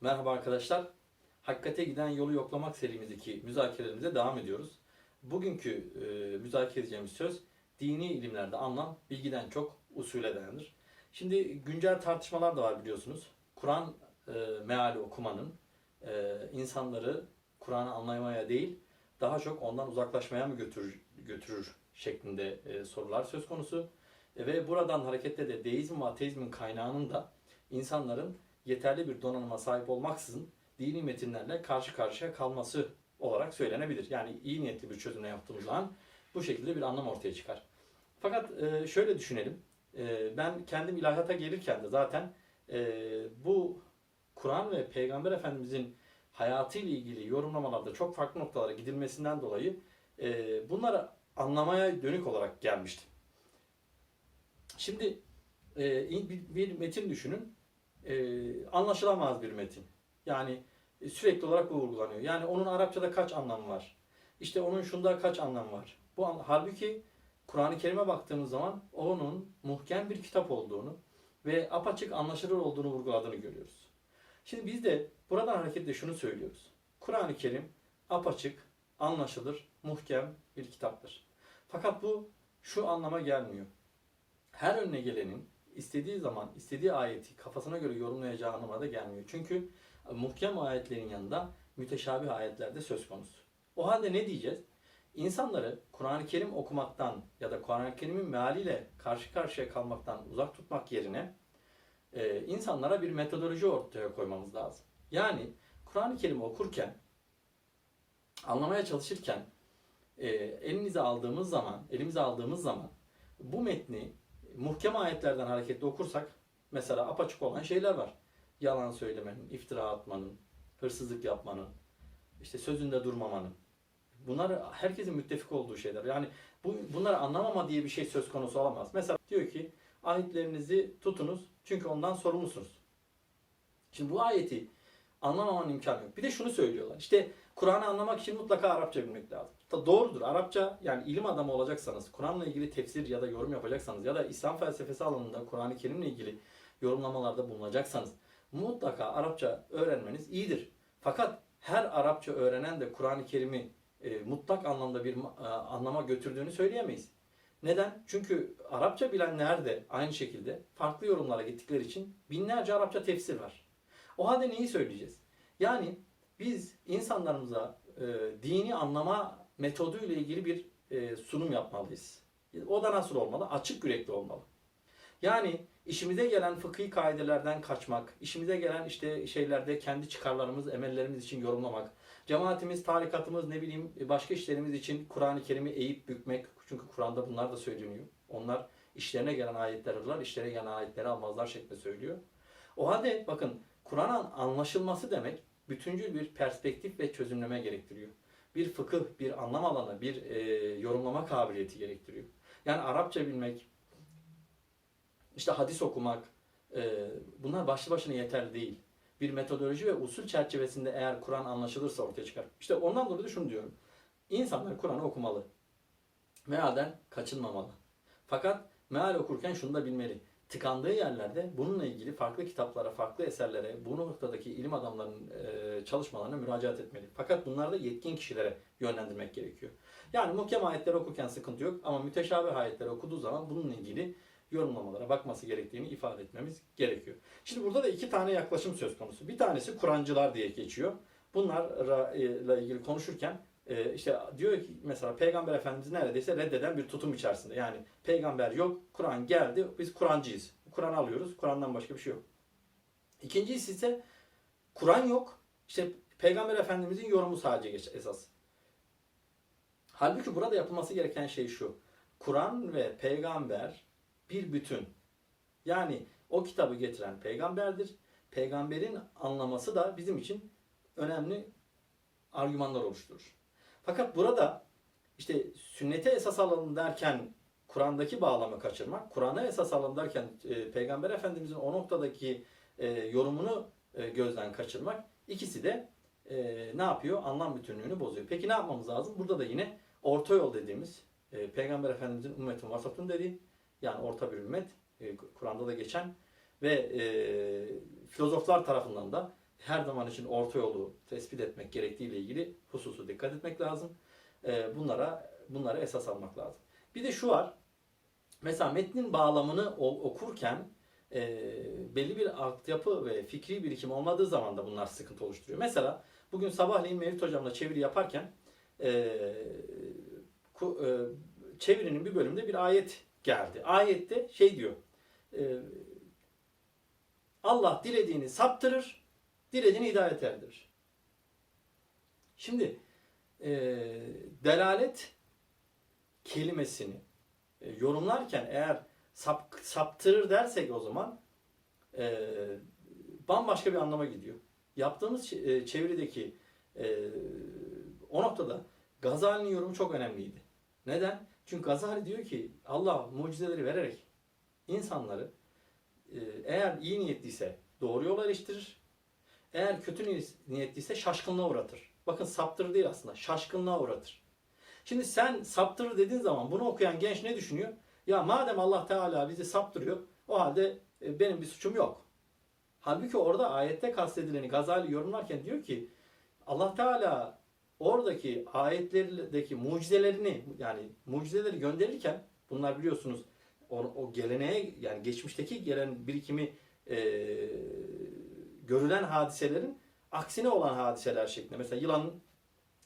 Merhaba arkadaşlar. Hakikate giden yolu yoklamak serimizdeki müzakerelerimize devam ediyoruz. Bugünkü e, müzakere edeceğimiz söz dini ilimlerde anlam bilgiden çok usule dayanır. Şimdi güncel tartışmalar da var biliyorsunuz. Kur'an e, meali okumanın e, insanları Kur'an'ı anlamaya değil daha çok ondan uzaklaşmaya mı götürür, götürür şeklinde e, sorular söz konusu. E, ve buradan hareketle de deizm ve ateizmin kaynağının da insanların yeterli bir donanıma sahip olmaksızın dini metinlerle karşı karşıya kalması olarak söylenebilir. Yani iyi niyetli bir çözümle yaptığımız zaman bu şekilde bir anlam ortaya çıkar. Fakat e, şöyle düşünelim. E, ben kendim ilahiyata gelirken de zaten e, bu Kur'an ve Peygamber Efendimizin hayatıyla ilgili yorumlamalarda çok farklı noktalara gidilmesinden dolayı bunları anlamaya dönük olarak gelmiştim. Şimdi bir metin düşünün. E, anlaşılamaz bir metin. Yani e, sürekli olarak vurgulanıyor. Yani onun Arapçada kaç anlamı var? İşte onun şunda kaç anlamı var? Bu an- halbuki Kur'an-ı Kerim'e baktığımız zaman onun muhkem bir kitap olduğunu ve apaçık anlaşılır olduğunu vurguladığını görüyoruz. Şimdi biz de buradan hareketle şunu söylüyoruz. Kur'an-ı Kerim apaçık, anlaşılır, muhkem bir kitaptır. Fakat bu şu anlama gelmiyor. Her önüne gelenin istediği zaman istediği ayeti kafasına göre yorumlayacağı anlamına da gelmiyor. Çünkü muhkem ayetlerin yanında müteşabih ayetler de söz konusu. O halde ne diyeceğiz? İnsanları Kur'an-ı Kerim okumaktan ya da Kur'an-ı Kerim'in mealiyle karşı karşıya kalmaktan uzak tutmak yerine e, insanlara bir metodoloji ortaya koymamız lazım. Yani Kur'an-ı Kerim okurken, anlamaya çalışırken e, elinize aldığımız zaman, elimize aldığımız zaman bu metni muhkem ayetlerden hareketle okursak mesela apaçık olan şeyler var. Yalan söylemenin, iftira atmanın, hırsızlık yapmanın, işte sözünde durmamanın. Bunlar herkesin müttefik olduğu şeyler. Yani bu, bunları anlamama diye bir şey söz konusu olamaz. Mesela diyor ki ayetlerinizi tutunuz çünkü ondan sorumlusunuz. Şimdi bu ayeti anlamamanın imkanı yok. Bir de şunu söylüyorlar. İşte Kur'an'ı anlamak için mutlaka Arapça bilmek lazım. Da doğrudur. Arapça yani ilim adamı olacaksanız, Kur'an'la ilgili tefsir ya da yorum yapacaksanız ya da İslam felsefesi alanında Kur'an-ı Kerim'le ilgili yorumlamalarda bulunacaksanız mutlaka Arapça öğrenmeniz iyidir. Fakat her Arapça öğrenen de Kur'an-ı Kerim'i e, mutlak anlamda bir e, anlama götürdüğünü söyleyemeyiz. Neden? Çünkü Arapça bilenler de aynı şekilde farklı yorumlara gittikleri için binlerce Arapça tefsir var. O halde neyi söyleyeceğiz? Yani biz insanlarımıza e, dini anlama metodu ile ilgili bir e, sunum yapmalıyız. O da nasıl olmalı? Açık yürekli olmalı. Yani işimize gelen fıkhi kaidelerden kaçmak, işimize gelen işte şeylerde kendi çıkarlarımız, emellerimiz için yorumlamak, cemaatimiz, tarikatımız, ne bileyim başka işlerimiz için Kur'an-ı Kerim'i eğip bükmek. Çünkü Kur'an'da bunlar da söyleniyor. Onlar işlerine gelen ayetler alırlar, işlerine gelen ayetleri almazlar şeklinde söylüyor. O halde bakın Kur'an'ın anlaşılması demek bütüncül bir perspektif ve çözümleme gerektiriyor. Bir fıkıh, bir anlam alanı, bir e, yorumlama kabiliyeti gerektiriyor. Yani Arapça bilmek, işte hadis okumak, e, bunlar başlı başına yeterli değil. Bir metodoloji ve usul çerçevesinde eğer Kur'an anlaşılırsa ortaya çıkar. İşte ondan dolayı şunu diyorum. İnsanlar Kur'an'ı okumalı. Mealden kaçınmamalı. Fakat meal okurken şunu da bilmeli. Tıkandığı yerlerde bununla ilgili farklı kitaplara, farklı eserlere, bu noktadaki ilim adamlarının e, çalışmalarına müracaat etmeli. Fakat bunları da yetkin kişilere yönlendirmek gerekiyor. Yani muhkem ayetleri okurken sıkıntı yok ama müteşabih ayetleri okuduğu zaman bununla ilgili yorumlamalara bakması gerektiğini ifade etmemiz gerekiyor. Şimdi burada da iki tane yaklaşım söz konusu. Bir tanesi Kur'ancılar diye geçiyor. Bunlarla ilgili konuşurken e, işte diyor ki mesela Peygamber Efendimiz neredeyse reddeden bir tutum içerisinde. Yani peygamber yok, Kur'an geldi, biz Kur'ancıyız. Kur'an alıyoruz, Kur'an'dan başka bir şey yok. İkincisi ise Kur'an yok, işte Peygamber Efendimizin yorumu sadece geç esas. Halbuki burada yapılması gereken şey şu. Kur'an ve peygamber bir bütün. Yani o kitabı getiren peygamberdir. Peygamberin anlaması da bizim için önemli argümanlar oluşturur. Fakat burada işte sünnete esas alalım derken Kur'an'daki bağlamı kaçırmak, Kur'an'a esas alalım derken e, Peygamber Efendimizin o noktadaki e, yorumunu e, gözden kaçırmak ikisi de e, ne yapıyor? Anlam bütünlüğünü bozuyor. Peki ne yapmamız lazım? Burada da yine orta yol dediğimiz e, Peygamber Efendimizin ümmetin vasatın dediği yani orta bir ümmet e, Kur'an'da da geçen ve e, filozoflar tarafından da her zaman için orta yolu tespit etmek gerektiği ile ilgili hususu dikkat etmek lazım. E, bunlara bunlara esas almak lazım. Bir de şu var. Mesela metnin bağlamını okurken e, belli bir altyapı ve fikri birikim olmadığı zaman da bunlar sıkıntı oluşturuyor. Mesela bugün sabahleyin Mevlüt Hocam'la çeviri yaparken e, e, çevirinin bir bölümünde bir ayet geldi. Ayette şey diyor. Allah dilediğini saptırır, dilediğini hidayet erdirir. Şimdi e, delalet kelimesini e, yorumlarken eğer sap, saptırır dersek o zaman e, bambaşka bir anlama gidiyor. Yaptığımız e, çevirideki e, o noktada Gazali'nin yorumu çok önemliydi. Neden? Çünkü Gazali diyor ki Allah mucizeleri vererek insanları e, eğer iyi niyetliyse doğru yola eriştirir. Eğer kötü niyet- niyetliyse şaşkınlığa uğratır. Bakın saptırır değil aslında. Şaşkınlığa uğratır. Şimdi sen saptırır dediğin zaman bunu okuyan genç ne düşünüyor? Ya madem Allah Teala bizi saptırıyor o halde e, benim bir suçum yok. Halbuki orada ayette kastedileni Gazali yorumlarken diyor ki Allah Teala oradaki ayetlerdeki mucizelerini yani mucizeleri gönderirken bunlar biliyorsunuz o, o geleneğe yani geçmişteki gelen birikimi e, görülen hadiselerin aksine olan hadiseler şeklinde. Mesela yılanın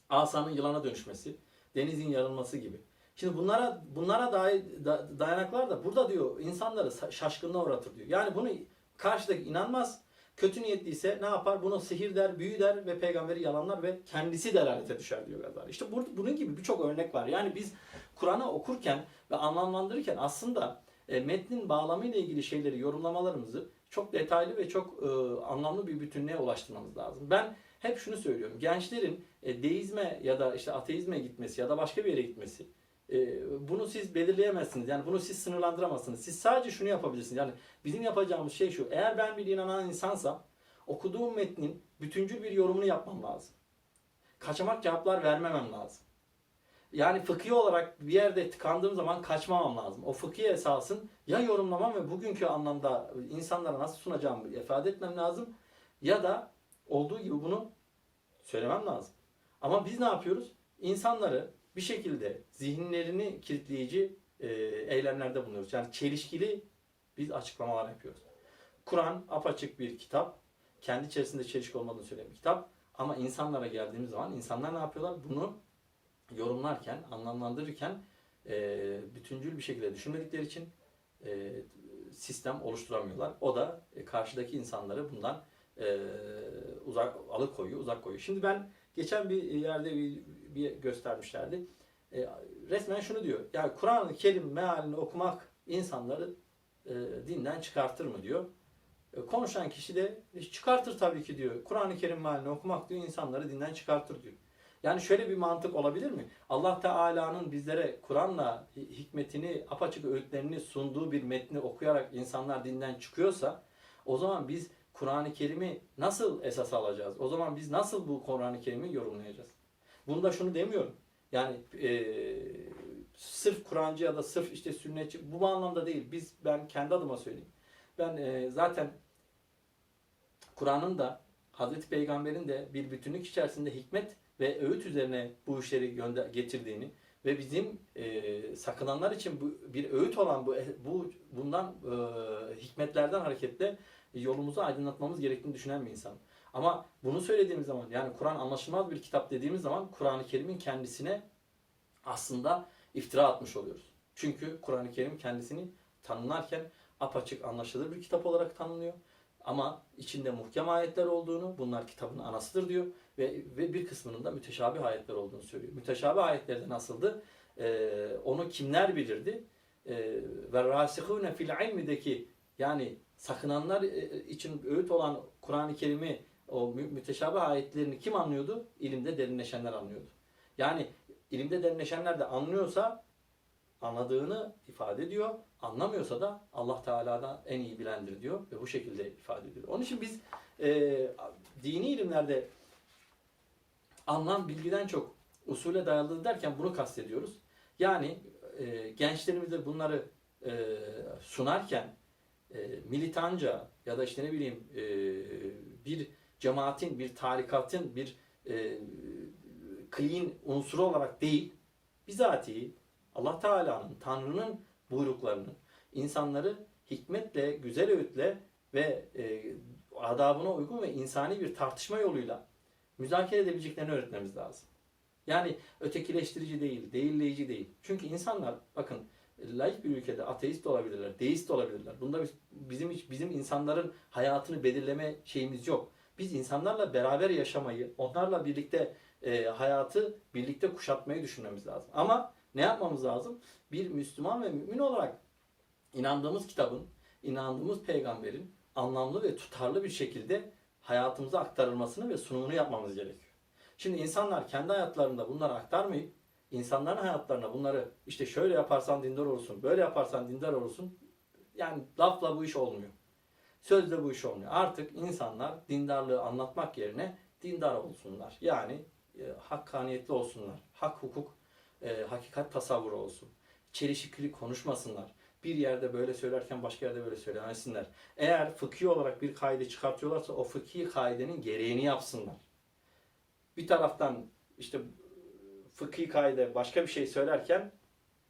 asanın yılana dönüşmesi, denizin yarılması gibi. Şimdi bunlara bunlara dair da- dayanaklar da burada diyor insanları sa- şaşkınlığa uğratır diyor. Yani bunu karşıdaki inanmaz. Kötü niyetliyse ne yapar? Bunu sihir der, büyü der ve peygamberi yalanlar ve kendisi delalete düşer diyor Gazali. İşte burada bunun gibi birçok örnek var. Yani biz Kur'an'ı okurken ve anlamlandırırken aslında e, metnin bağlamıyla ilgili şeyleri yorumlamalarımızı çok detaylı ve çok e, anlamlı bir bütünlüğe ulaştırmamız lazım. Ben hep şunu söylüyorum. Gençlerin e, deizme ya da işte ateizme gitmesi ya da başka bir yere gitmesi e, bunu siz belirleyemezsiniz. Yani bunu siz sınırlandıramazsınız. Siz sadece şunu yapabilirsiniz. Yani bizim yapacağımız şey şu. Eğer ben bir inanan insansam okuduğum metnin bütüncül bir yorumunu yapmam lazım. Kaçamak cevaplar vermemem lazım. Yani fıkhi olarak bir yerde tıkandığım zaman kaçmamam lazım. O fıkhi esasın ya yorumlamam ve bugünkü anlamda insanlara nasıl sunacağımı ifade etmem lazım ya da olduğu gibi bunu söylemem lazım. Ama biz ne yapıyoruz? İnsanları bir şekilde zihinlerini kilitleyici e, eylemlerde bulunuyoruz. Yani çelişkili biz açıklamalar yapıyoruz. Kur'an apaçık bir kitap. Kendi içerisinde çelişki olmadığını söyleyen bir kitap. Ama insanlara geldiğimiz zaman insanlar ne yapıyorlar? Bunu yorumlarken, anlamlandırırken e, bütüncül bir şekilde düşünmedikleri için e, sistem oluşturamıyorlar. O da e, karşıdaki insanları bundan e, uzak alıkoyuyor, uzak koyuyor. Şimdi ben geçen bir yerde bir, bir göstermişlerdi. E, resmen şunu diyor. Yani Kur'an-ı Kerim mealini okumak insanları e, dinden çıkartır mı diyor. E, konuşan kişi de "E, çıkartır tabii ki diyor. Kur'an-ı Kerim mealini okumak diyor insanları dinden çıkartır diyor. Yani şöyle bir mantık olabilir mi? Allah Teala'nın bizlere Kur'an'la hikmetini, apaçık öğütlerini sunduğu bir metni okuyarak insanlar dinden çıkıyorsa o zaman biz Kur'an-ı Kerim'i nasıl esas alacağız? O zaman biz nasıl bu Kur'an-ı Kerim'i yorumlayacağız? Bunda şunu demiyorum. Yani eee, sırf Kur'ancı ya da sırf işte sünnetçi bu anlamda değil. Biz ben kendi adıma söyleyeyim. Ben eee, zaten Kur'an'ın da Hazreti Peygamber'in de bir bütünlük içerisinde hikmet ve öğüt üzerine bu işleri gönder getirdiğini ve bizim eee, sakınanlar için bu bir öğüt olan bu bu bundan eee, hikmetlerden hareketle yolumuzu aydınlatmamız gerektiğini düşünen bir insan. Ama bunu söylediğimiz zaman yani Kur'an anlaşılmaz bir kitap dediğimiz zaman Kur'an-ı Kerim'in kendisine aslında iftira atmış oluyoruz. Çünkü Kur'an-ı Kerim kendisini tanımlarken apaçık anlaşılır bir kitap olarak tanımlıyor. Ama içinde muhkem ayetler olduğunu, bunlar kitabın anasıdır diyor ve, ve bir kısmının da müteşabih ayetler olduğunu söylüyor. Müteşabih ayetleri de nasıldı? Ee, onu kimler bilirdi? Ee, ve rasihune fil ilmideki yani sakınanlar e, için öğüt olan Kur'an-ı Kerim'i o mü- müteşabih ayetlerini kim anlıyordu? İlimde derinleşenler anlıyordu. Yani ilimde derinleşenler de anlıyorsa anladığını ifade ediyor. Anlamıyorsa da Allah Teala'dan en iyi bilendir diyor ve bu şekilde ifade ediyor. Onun için biz e, dini ilimlerde anlam bilgiden çok usule dayalı derken bunu kastediyoruz. Yani e, gençlerimize bunları e, sunarken e, militanca ya da işte ne bileyim e, bir cemaatin, bir tarikatın, bir e, clean unsuru olarak değil, bizatihi Allah Teala'nın, Tanrı'nın buyruklarını, insanları hikmetle, güzel öğütle ve e, adabına uygun ve insani bir tartışma yoluyla müzakere edebileceklerini öğretmemiz lazım. Yani ötekileştirici değil, değilleyici değil. Çünkü insanlar bakın laik bir ülkede ateist olabilirler, deist de olabilirler. Bunda biz- bizim bizim insanların hayatını belirleme şeyimiz yok. Biz insanlarla beraber yaşamayı, onlarla birlikte e, hayatı birlikte kuşatmayı düşünmemiz lazım. Ama ne yapmamız lazım? Bir Müslüman ve mümin olarak inandığımız kitabın, inandığımız peygamberin anlamlı ve tutarlı bir şekilde hayatımıza aktarılmasını ve sunumunu yapmamız gerekiyor. Şimdi insanlar kendi hayatlarında bunları aktarmayıp insanların hayatlarına bunları işte şöyle yaparsan dindar olursun, böyle yaparsan dindar olursun. Yani lafla bu iş olmuyor. Sözle bu iş olmuyor. Artık insanlar dindarlığı anlatmak yerine dindar olsunlar. Yani e, hakkaniyetli olsunlar. Hak, hukuk, e, hakikat tasavvuru olsun. Çelişikli konuşmasınlar. Bir yerde böyle söylerken başka yerde böyle söylemesinler. Eğer fıkhi olarak bir kaide çıkartıyorlarsa o fıkhi kaidenin gereğini yapsınlar. Bir taraftan işte fıkhi kaide başka bir şey söylerken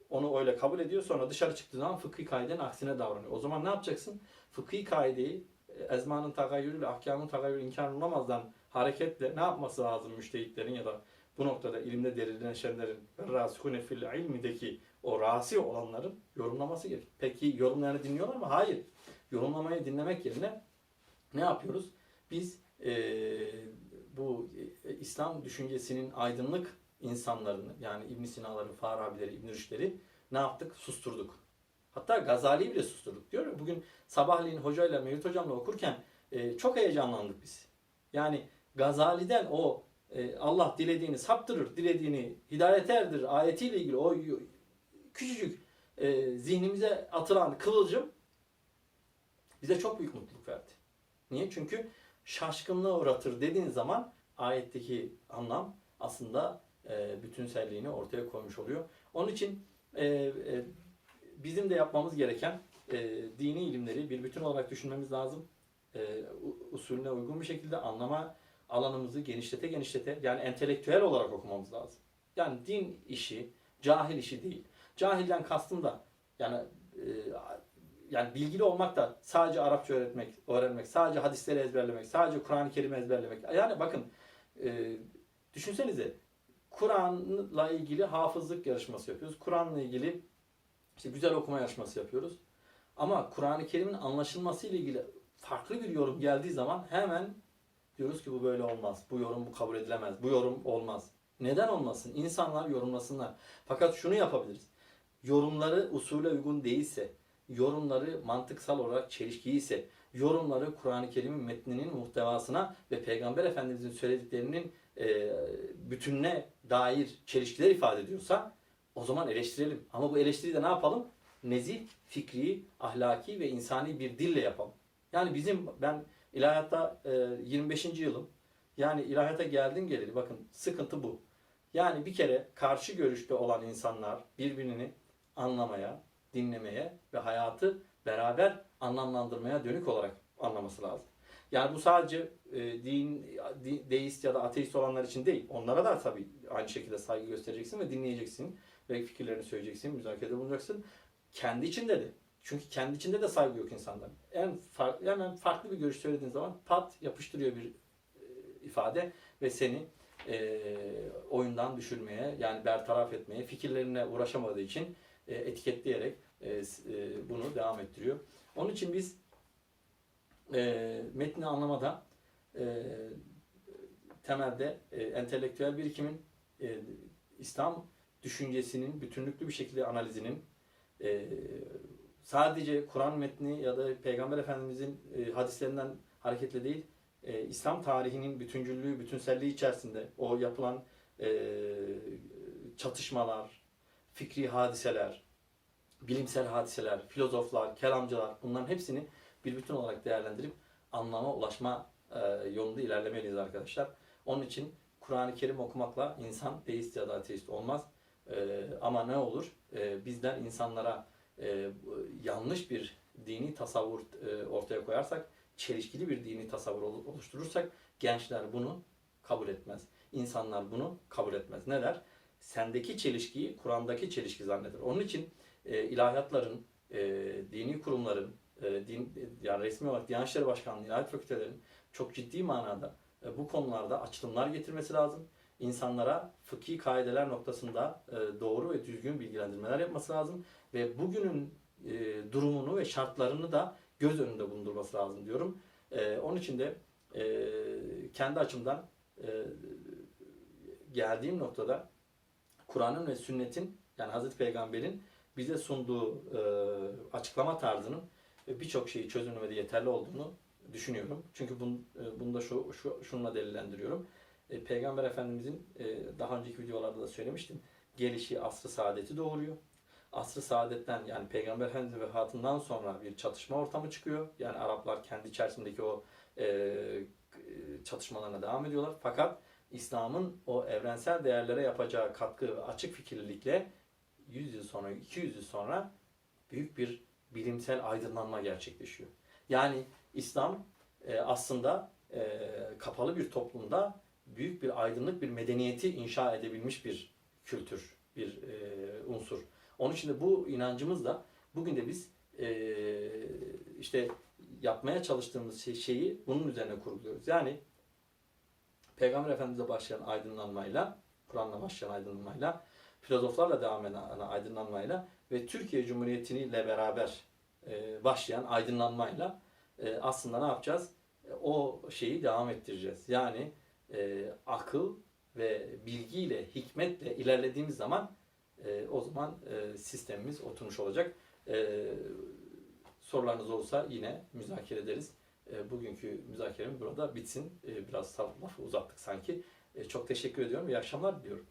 onu öyle kabul ediyor. Sonra dışarı çıktığı zaman fıkhi kaidenin aksine davranıyor. O zaman ne yapacaksın? Fıkhi kaideyi ezmanın tagayyürüyle ahkamın tagayyürü imkan olamazdan hareketle ne yapması lazım müştehitlerin ya da bu noktada ilimde derinleşenlerin rasihune fil ilmideki o rasi olanların yorumlaması gerek. Peki yorumlarını dinliyorlar mı? Hayır. Yorumlamayı dinlemek yerine ne yapıyoruz? Biz eee, bu e, İslam düşüncesinin aydınlık insanlarını yani İbn Sina'ları, Farabileri, İbn Rüşd'leri ne yaptık? Susturduk. Hatta Gazali'yi bile susturduk diyor. Bugün sabahleyin hocayla, Mevlüt hocamla okurken e, çok heyecanlandık biz. Yani Gazali'den o e, Allah dilediğini saptırır, dilediğini hidayet erdirir ayetiyle ilgili o küçücük e, zihnimize atılan kıvılcım bize çok büyük mutluluk verdi. Niye? Çünkü şaşkınlığa uğratır dediğin zaman ayetteki anlam aslında e, bütünselliğini ortaya koymuş oluyor. Onun için e, e, bizim de yapmamız gereken e, dini ilimleri bir bütün olarak düşünmemiz lazım. E, usulüne uygun bir şekilde anlama alanımızı genişlete genişlete yani entelektüel olarak okumamız lazım. Yani din işi, cahil işi değil. Cahilden kastım da yani e, yani bilgili olmak da sadece Arapça öğretmek, öğrenmek, sadece hadisleri ezberlemek, sadece Kur'an-ı Kerim'i ezberlemek. Yani bakın e, düşünsenize Kur'an'la ilgili hafızlık yarışması yapıyoruz. Kur'an'la ilgili işte güzel okuma yarışması yapıyoruz. Ama Kur'an-ı Kerim'in anlaşılması ile ilgili farklı bir yorum geldiği zaman hemen diyoruz ki bu böyle olmaz. Bu yorum bu kabul edilemez. Bu yorum olmaz. Neden olmasın? İnsanlar yorumlasınlar. Fakat şunu yapabiliriz. Yorumları usule uygun değilse, yorumları mantıksal olarak çelişkili ise, yorumları Kur'an-ı Kerim'in metninin muhtevasına ve Peygamber Efendimiz'in söylediklerinin e, bütününe dair çelişkiler ifade ediyorsa o zaman eleştirelim. Ama bu eleştiriyi de ne yapalım? Nezih, fikri, ahlaki ve insani bir dille yapalım. Yani bizim ben ilahiyatta e, 25. yılım. Yani ilahiyata geldim geleli bakın sıkıntı bu. Yani bir kere karşı görüşte olan insanlar birbirini anlamaya, dinlemeye ve hayatı beraber anlamlandırmaya dönük olarak anlaması lazım. Yani bu sadece e, din, di- deist ya da ateist olanlar için değil. Onlara da tabii aynı şekilde saygı göstereceksin ve dinleyeceksin ve fikirlerini söyleyeceksin, müzakerede bulunacaksın. Kendi içinde de. Çünkü kendi içinde de saygı yok insanların. En farklı, hemen farklı bir görüş söylediğin zaman pat yapıştırıyor bir e, ifade ve seni e, oyundan düşürmeye yani bertaraf etmeye fikirlerine uğraşamadığı için e, etiketleyerek e, e, bunu devam ettiriyor. Onun için biz metni anlamada temelde entelektüel birikimin e, İslam düşüncesinin bütünlüklü bir şekilde analizinin sadece Kur'an metni ya da Peygamber Efendimizin hadislerinden hareketle değil, İslam tarihinin bütüncüllüğü, bütünselliği içerisinde o yapılan çatışmalar, fikri hadiseler, bilimsel hadiseler, filozoflar, kelamcılar bunların hepsini bir bütün olarak değerlendirip anlama ulaşma e, yolunda ilerlemeliyiz arkadaşlar. Onun için Kur'an-ı Kerim okumakla insan deist ya da ateist olmaz. E, ama ne olur? E, bizler insanlara e, yanlış bir dini tasavvur ortaya koyarsak çelişkili bir dini tasavvur ol- oluşturursak gençler bunu kabul etmez. İnsanlar bunu kabul etmez. Ne der? Sendeki çelişkiyi Kur'an'daki çelişki zanneder. Onun için e, ilahiyatların, e, dini kurumların, e, din, yani resmi olarak Diyanet İşleri Başkanlığı, ilahiyat fakültelerin çok ciddi manada e, bu konularda açılımlar getirmesi lazım. İnsanlara fıkhi kaideler noktasında e, doğru ve düzgün bilgilendirmeler yapması lazım. Ve bugünün e, durumunu ve şartlarını da göz önünde bulundurması lazım diyorum. E, onun için de e, kendi açımdan e, geldiğim noktada Kur'an'ın ve sünnetin yani Hazreti Peygamber'in bize sunduğu e, açıklama tarzının e, birçok şeyi çözümlemede yeterli olduğunu düşünüyorum. Çünkü bun, e, bunu da şu, şu şununla delillendiriyorum. E, Peygamber Efendimizin e, daha önceki videolarda da söylemiştim. Gelişi asr-ı saadeti doğuruyor. Asr-ı saadetten yani Peygamber Efendimiz vefatından sonra bir çatışma ortamı çıkıyor. Yani Araplar kendi içerisindeki o e, çatışmalarına devam ediyorlar. Fakat İslam'ın o evrensel değerlere yapacağı katkı ve açık fikirlilikle 100 yıl sonra, 200 yıl sonra büyük bir bilimsel aydınlanma gerçekleşiyor. Yani İslam e, aslında e, kapalı bir toplumda büyük bir aydınlık bir medeniyeti inşa edebilmiş bir kültür, bir e, unsur. Onun için de bu inancımızla bugün de biz işte yapmaya çalıştığımız şey, şeyi bunun üzerine kurguluyoruz. Yani Peygamber Efendimiz'e başlayan aydınlanmayla, Kur'an'la başlayan aydınlanmayla, filozoflarla devam eden aydınlanmayla ve Türkiye Cumhuriyeti ile beraber e, başlayan aydınlanmayla e, aslında ne yapacağız? E, o şeyi devam ettireceğiz. Yani e, akıl ve bilgiyle, hikmetle ilerlediğimiz zaman e, o zaman e, sistemimiz oturmuş olacak. E, sorularınız olursa yine müzakere ederiz. E, bugünkü müzakeremiz burada bitsin. E, biraz lafı uzattık sanki. E, çok teşekkür ediyorum. İyi akşamlar diliyorum.